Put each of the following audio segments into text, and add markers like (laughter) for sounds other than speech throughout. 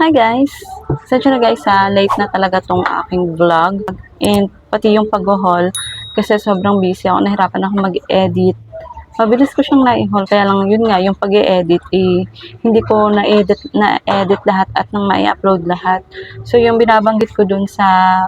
Hi guys! Sadya na guys ha, late na talaga tong aking vlog. And pati yung pag-haul kasi sobrang busy ako. Nahirapan ako mag-edit. Mabilis ko siyang na-haul. Kaya lang yun nga, yung pag edit eh, hindi ko na-edit na-edit lahat at nang ma-upload lahat. So yung binabanggit ko dun sa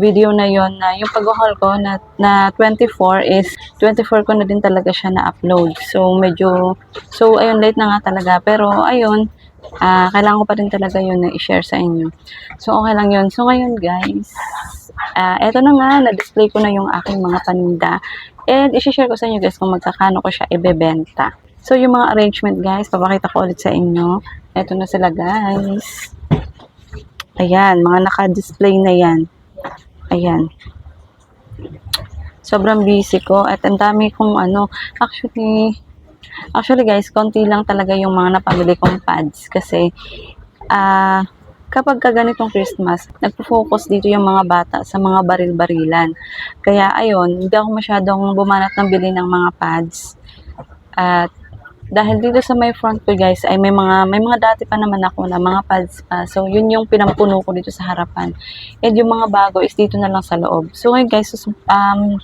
video na yon na yung pag-haul ko na, na 24 is 24 ko na din talaga siya na-upload. So medyo, so ayun, late na nga talaga. Pero ayun, ah kailangan ko pa rin talaga yun na i-share sa inyo. So, okay lang yun. So, ngayon guys, ah eto na nga, na-display ko na yung aking mga paninda. And, i-share ko sa inyo guys kung magkakano ko siya ibebenta. So, yung mga arrangement guys, papakita ko ulit sa inyo. Eto na sila guys. Ayan, mga naka-display na yan. Ayan. Sobrang busy ko at ang dami kong ano, actually, Actually guys, konti lang talaga yung mga napamili kong pads kasi ah kapag ka ganitong Christmas, nagpo-focus dito yung mga bata sa mga baril-barilan. Kaya ayun, hindi ako masyadong bumanat ng bili ng mga pads. At dahil dito sa may front ko guys ay may mga may mga dati pa naman ako na mga pads pa. So yun yung pinampuno ko dito sa harapan. And yung mga bago is dito na lang sa loob. So ngayon guys, sus- um,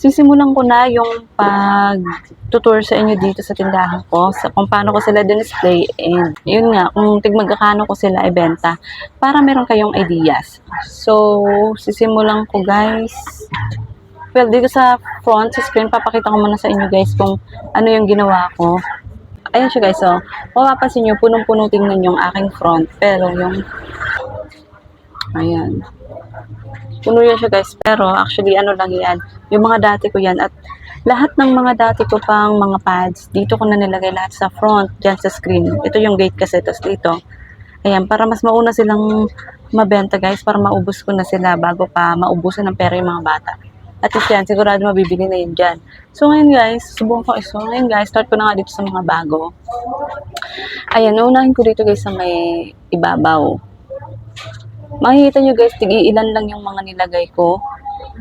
sisimulan ko na yung pag tutur sa inyo dito sa tindahan ko sa kung paano ko sila din-display and yun nga kung tigmagkakano ko sila ibenta para meron kayong ideas. So, sisimulan ko guys. Well, dito sa front, screen, papakita ko muna sa inyo guys kung ano yung ginawa ko. Ayan siya guys, so, mapapansin nyo, punong-puno tingnan yung aking front. Pero yung, ayan. Puno yan siya guys, pero actually ano lang yan, yung mga dati ko yan at lahat ng mga dati ko pang mga pads, dito ko na nilagay lahat sa front, dyan sa screen. Ito yung gate kasi, tapos dito. Ayan, para mas mauna silang mabenta guys, para maubos ko na sila bago pa maubusan ng pera yung mga bata. At least yan, sigurado mabibili na yun dyan. So ngayon guys, subukan ko iso. Ngayon guys, start ko na nga dito sa mga bago. Ayan, unahin ko dito guys sa may ibabaw. Makikita nyo guys, tigi ilan lang yung mga nilagay ko.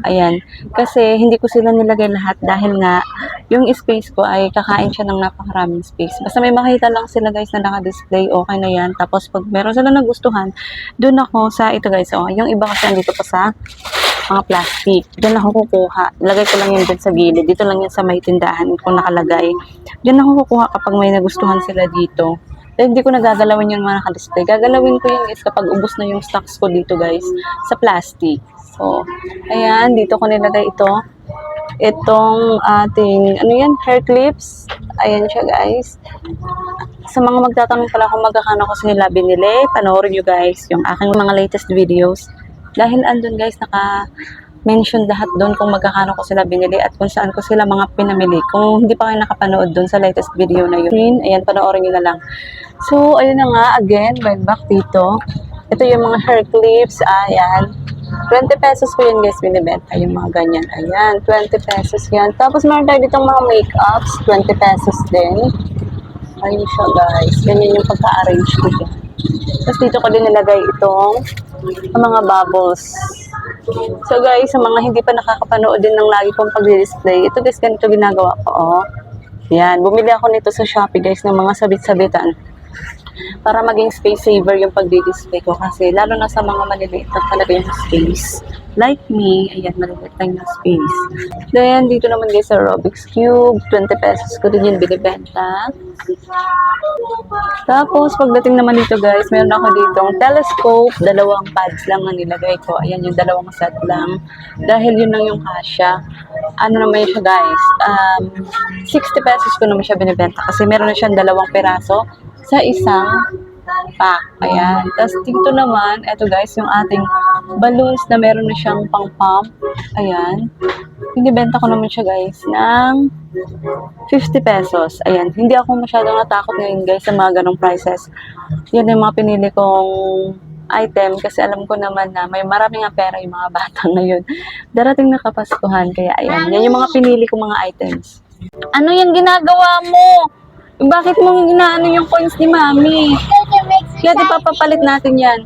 Ayan. Kasi hindi ko sila nilagay lahat dahil nga yung space ko ay kakain siya ng napakaraming space. Basta may makita lang sila guys na naka-display, okay na yan. Tapos pag meron sila nagustuhan, dun ako sa ito guys. Oh, yung iba kasi andito pa sa mga plastic. Diyan ako kukuha. Lagay ko lang yun dyan sa gilid. Dito lang yan sa may tindahan kung nakalagay. Diyan ako kukuha kapag may nagustuhan sila dito. Dahil hindi ko nagagalawin yung mga naka-display. Gagalawin ko yun guys kapag ubos na yung stocks ko dito guys sa plastic. So, ayan, dito ko nilagay ito. Itong ating, ano yan, hair clips. Ayan siya guys. Sa mga magtatanong pala kung magkakano ko sila binili, panoorin nyo guys yung aking mga latest videos. Dahil andun guys, naka mention lahat doon kung magkakano ko sila binili at kung saan ko sila mga pinamili. Kung hindi pa kayo nakapanood doon sa latest video na yun, ayan, panoorin nyo na lang. So, ayun na nga, again, right back dito. Ito yung mga hair clips, ayan. 20 pesos ko yun guys, binibenta yung mga ganyan. Ayan, 20 pesos yan. Tapos meron tayo ditong mga makeups, 20 pesos din. Ayun siya guys, ganyan yung pagka-arrange ko dyan. Tapos dito ko din nilagay itong mga bubbles. So guys, sa mga hindi pa nakakapanood din ng lagi kong pag-display, ito guys, ganito ginagawa ko, oh. Yan, bumili ako nito sa Shopee guys ng mga sabit-sabitan para maging space saver yung pag-display ko kasi lalo na sa mga maliliit na talaga yung space. Like me, ayan, maliliit lang yung space. Then, dito naman guys sa Rubik's Cube, 20 pesos ko din yung binibenta. Tapos, pagdating naman dito guys, meron ako ditong telescope, dalawang pads lang na nilagay ko. Ayan, yung dalawang set lang. Dahil yun lang yung kasya. Ano naman siya guys, um, 60 pesos ko naman siya binibenta kasi meron na siyang dalawang peraso sa isang pack. Ayan. Tapos dito naman, eto guys, yung ating balloons na meron na siyang pang-pump. Ayan. Binibenta ko naman siya guys ng 50 pesos. Ayan. Hindi ako masyadong natakot ngayon guys sa mga ganong prices. Yan yung mga pinili kong item kasi alam ko naman na may marami nga pera yung mga bata (laughs) ngayon. Darating na kapaskuhan kaya ayan. Yan yung mga pinili kong mga items. Ano yung ginagawa mo? Bakit mo ginaano yung coins ni Mami? Kaya di papapalit natin yan.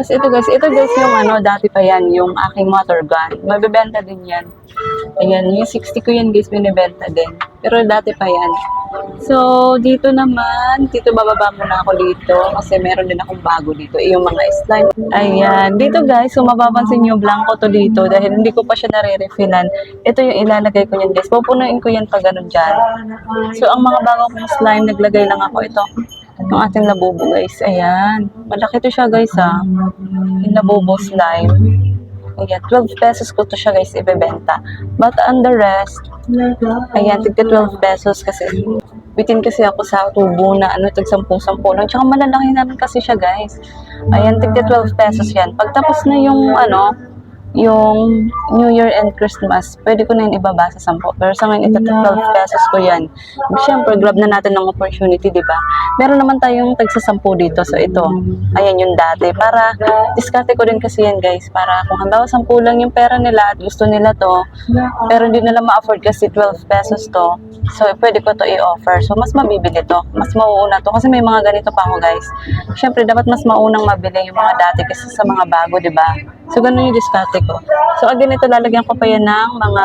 Tapos ito guys, ito guys yung ano, dati pa yan, yung aking motor gun. Mabibenta din yan. Ayan, yung 60 ko yan guys, binibenta din. Pero dati pa yan. So, dito naman, dito bababa muna ako dito kasi meron din akong bago dito, eh, yung mga slime. Ayan, dito guys, kung mapapansin nyo, blanco to dito dahil hindi ko pa siya nare-refillan. Ito yung ilalagay ko yan guys. Pupunuin ko yan pag ganun dyan. So, ang mga bago kong slime, naglagay lang ako ito. Yung ating labubo guys. Ayan. Malaki to siya guys ha. Yung labubo slime. Ayan, 12 pesos ko to siya guys ibebenta. But on the rest, ayan, tigka 12 pesos kasi bitin kasi ako sa tubo na ano, tig 10-10 lang. Tsaka malalaki naman kasi siya guys. Ayan, tigka 12 pesos yan. Pagtapos na yung ano, yung New Year and Christmas, pwede ko na yun ibaba sa 10. Pero sa ngayon, ito 12 pesos ko yan. Siyempre, grab na natin ng opportunity, di ba? Meron naman tayong tagsa 10 dito. So, ito, ayan yung dati. Para, diskarte ko din kasi yan, guys. Para kung halimbawa 10 lang yung pera nila at gusto nila to, pero hindi nila ma-afford kasi 12 pesos to. So, pwede ko to i-offer. So, mas mabibili to. Mas mauuna to. Kasi may mga ganito pa ako, guys. Siyempre, dapat mas maunang mabili yung mga dati kasi sa mga bago, di ba? So, ganun yung diskarte ko. So, again, ito lalagyan ko pa yan ng mga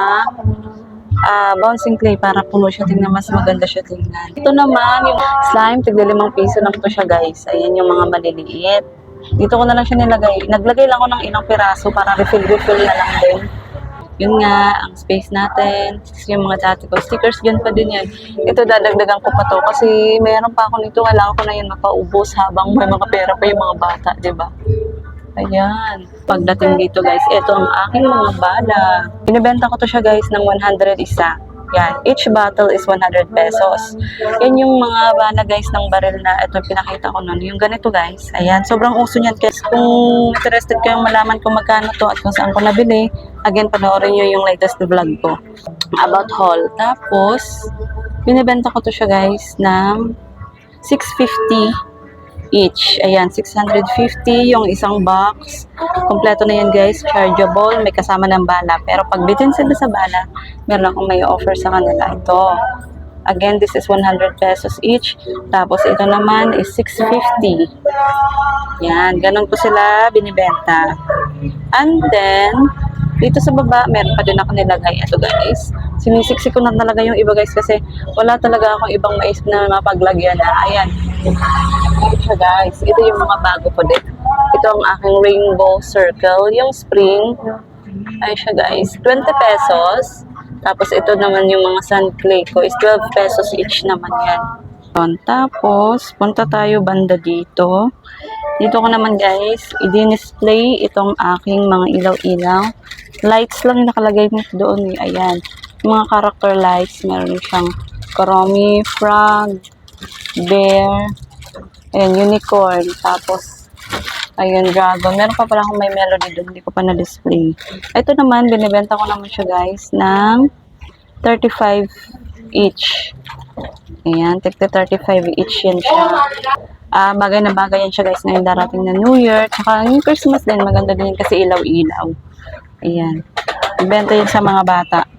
ah, bouncing clay para puno siya tingnan mas maganda siya tingnan. Ito naman yung slime, tigla limang piso lang to siya guys. Ayan yung mga maliliit. Dito ko na lang siya nilagay. Naglagay lang ako ng ilang piraso para refill-refill na lang din. Yun nga, ang space natin. Yung mga dati ko. Stickers, yan pa din yan. Ito, dadagdagan ko pa to. Kasi mayroon pa ako nito. Kailangan ko na yun mapaubos habang may mga pera pa yung mga bata, di ba? Ayan. Pagdating dito guys, ito ang aking mga bala. Binibenta ko to siya guys ng 100 isa. Yan. Each bottle is 100 pesos. Yan yung mga bala guys ng baril na ito pinakita ko nun. Yung ganito guys. Ayan. Sobrang uso niyan. Guys, kung interested kayong malaman kung magkano to at kung saan ko nabili, again, panoorin nyo yung latest vlog ko about haul. Tapos, binibenta ko to siya guys ng 650 each. Ayan, 650 yung isang box. Kompleto na yan guys, chargeable, may kasama ng bala. Pero pag bitin sila sa bala, meron akong may offer sa kanila. Ito. Again, this is 100 pesos each. Tapos ito naman is 650. Yan, ganun ko sila binibenta. And then, dito sa baba, meron pa din ako nilagay. Ito guys, sinisiksi ko na talaga yung iba guys kasi wala talaga akong ibang mais na mapaglagyan na. Ayan. Siya guys. Ito yung mga bago ko din. Ito ang aking rainbow circle. Yung spring. Ay siya guys. 20 pesos. Tapos ito naman yung mga sun clay ko is 12 pesos each naman yan. Tapos, punta tayo banda dito. Dito ko naman guys, i-display itong aking mga ilaw-ilaw. Lights lang nakalagay nito doon eh. Ayan. Mga character lights, meron siyang Karomi, Frog, Bear, ayan, Unicorn, tapos ayun, Dragon. Meron pa pala akong may melody doon, hindi ko pa na-display. Ito naman, binibenta ko naman siya guys ng 35 each. Ayan, tigta 35 each yan siya. Ah, bagay na bagay yan siya guys ngayong darating na New Year. Tsaka yung Christmas din, maganda din kasi ilaw-ilaw. Ayan. Ibenta yun sa mga bata.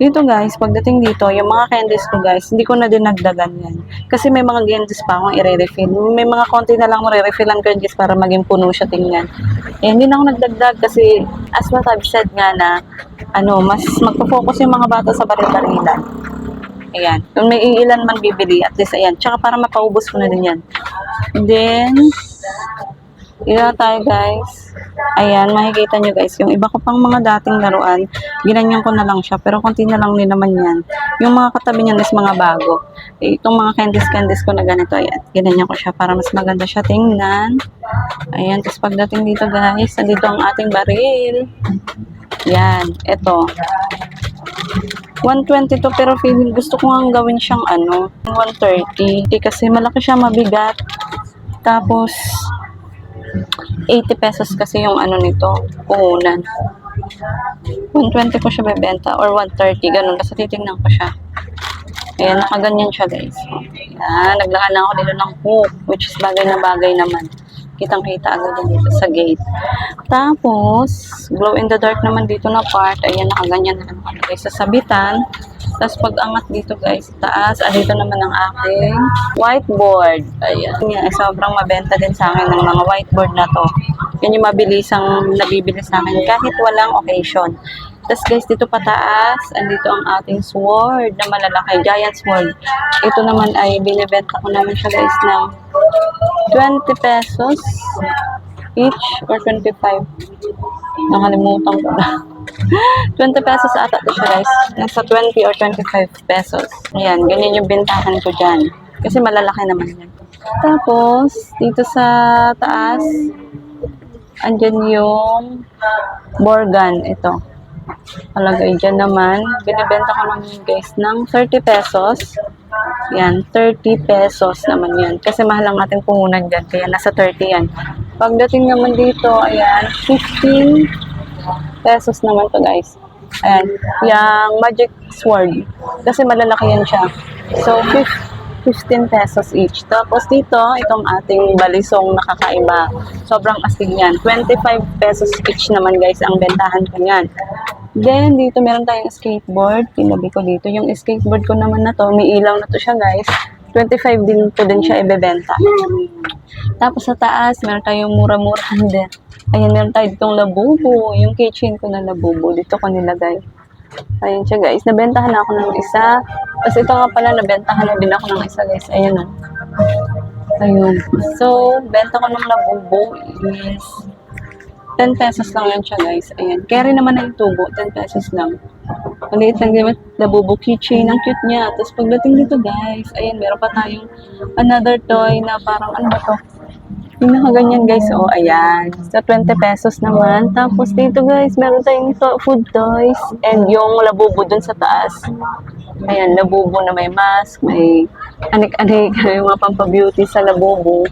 Dito guys, pagdating dito, yung mga candies ko guys, hindi ko na din nagdagan yan. Kasi may mga candies pa akong i-refill. May mga konti na lang re-refillan ko yun guys para maging puno siya tingnan. Eh, hindi na ako nagdagdag kasi as what I've said nga na ano, mas magpo-focus yung mga bata sa baril-barilan. Ayan. Kung may ilan man bibili, at least ayan. Tsaka para mapaubos ko na din yan. And then, ila tayo guys. Ayan, makikita nyo guys. Yung iba ko pang mga dating laruan, ginanyan ko na lang siya. Pero konti na lang din naman yan. Yung mga katabi niyan is mga bago. Itong mga candies-candies ko na ganito, ayan. Ginanyan ko siya para mas maganda siya tingnan. Ayan, tapos pagdating dito guys, nandito ang ating baril. Yan, eto. 120 to pero feeling gusto ko nga gawin siyang ano, 130. Eh, Kasi malaki siya, mabigat. Tapos, 80 pesos kasi yung ano nito, puhunan. 120 ko siya bebenta or 130, ganun. Basta titignan ko siya. Ayan, nakaganyan siya guys. Ayan, naglaan na ako dito ng hook, which is bagay na bagay naman. Kitang-kita agad dito sa gate. Tapos, glow in the dark naman dito na part. Ayan, nakaganyan na naman guys sa sabitan. Tapos pag angat dito guys, taas, ah, dito naman ang aking whiteboard. Ayan. Yan, eh, sobrang mabenta din sa akin ng mga whiteboard na to. Yan yung mabilisang nabibili sa akin kahit walang occasion. Tapos guys, dito pataas, andito ang ating sword na malalaki, giant sword. Ito naman ay binibenta ko naman siya guys ng 20 pesos each or 25. Nakalimutan ko na. (laughs) 20 pesos ata to siya guys. Nasa 20 or 25 pesos. Ayan, ganyan yung bentahan ko dyan. Kasi malalaki naman yan. Tapos, dito sa taas, andyan yung Borgan. Ito. Palagay dyan naman. Binibenta ko naman guys ng 30 pesos. Yan, 30 pesos naman yan. Kasi mahal ang ating puhunan dyan. Kaya nasa 30 yan. Pagdating naman dito, ayan, 15 pesos naman to guys. Ayan, yung magic sword. Kasi malalaki yan siya. So, fif- 15 pesos each. Tapos dito, itong ating balisong nakakaiba. Sobrang astig yan. 25 pesos each naman guys ang bentahan ko yan. Then, dito meron tayong skateboard. Tinabi ko dito. Yung skateboard ko naman na to, may ilaw na to siya guys. 25 din po din siya ibebenta. Tapos sa taas, meron tayong mura-murahan din. Ayan, meron tayo ditong labubo. Yung kitchen ko na labubo. Dito ko nilagay. Ayan siya guys. Nabentahan na ako ng isa. Tapos ito nga pala, nabentahan na din ako ng isa guys. Ayan o. Ayun. So, benta ko ng labubo is 10 pesos lang yan siya guys. Ayan. Carry naman na yung tubo. 10 pesos lang. Maliit lang din. Labubo keychain. Ang cute niya. Tapos pagdating dito guys, ayan, meron pa tayong another toy na parang ano ba to? Yung nakaganyan guys. Oh, ayan. Sa 20 pesos naman. Tapos dito guys, meron tayong food toys. And yung labubo dun sa taas. Ayan, labubo na may mask, may anik-anik, (laughs) yung mga pampabeauty sa labubo.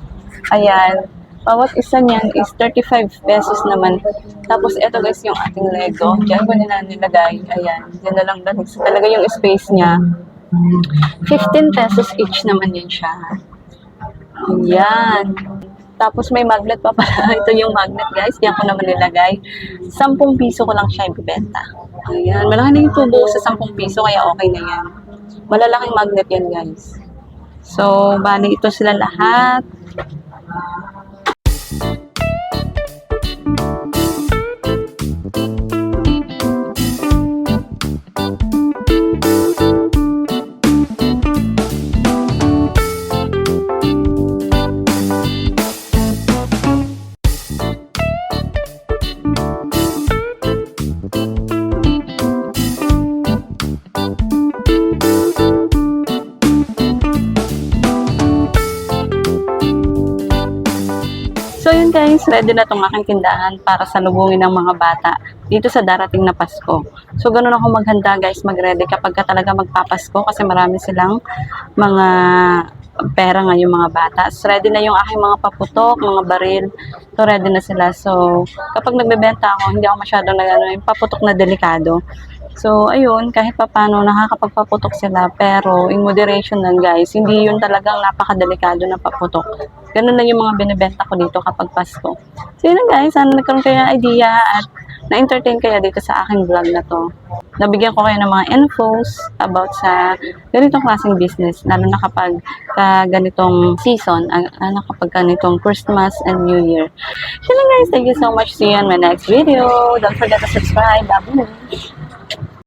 Ayan. Bawat isa niyan is 35 pesos naman. Tapos ito guys yung ating Lego. Diyan ko nila nilagay. Ayan. Diyan na lang dahil sa talaga yung space niya. 15 pesos each naman yun siya. Ayan. Tapos may magnet pa pala. (laughs) Ito yung magnet guys. Diyan ko naman nilagay. 10 piso ko lang siya ibibenta. Ayan. Malaki na yung tubo sa 10 piso kaya okay na yan. Malalaking magnet yan guys. So, bali ito sila lahat. So yun guys, ready na tong aking tindahan para sa lubungin ng mga bata dito sa darating na Pasko. So ganun ako maghanda guys, mag-ready kapag ka talaga magpapasko kasi marami silang mga pera nga mga bata. So ready na yung aking mga paputok, mga baril. So ready na sila. So kapag nagbebenta ako, hindi ako masyadong nag ano, yung paputok na delikado. So, ayun, kahit papano nakakapagpaputok sila, pero in moderation lang guys, hindi yun talagang napakadelikado na paputok. Ganun lang yung mga binibenta ko dito kapag Pasko. So, yun lang guys, sana nagkaroon kayo ng idea at na-entertain kayo dito sa aking vlog na to. Nabigyan ko kayo ng mga infos about sa ganitong klaseng business, lalo na kapag ka ganitong season, ang- ano kapag ganitong Christmas and New Year. Yun lang guys, thank you so much. See you on my next video. Don't forget to subscribe. Love you.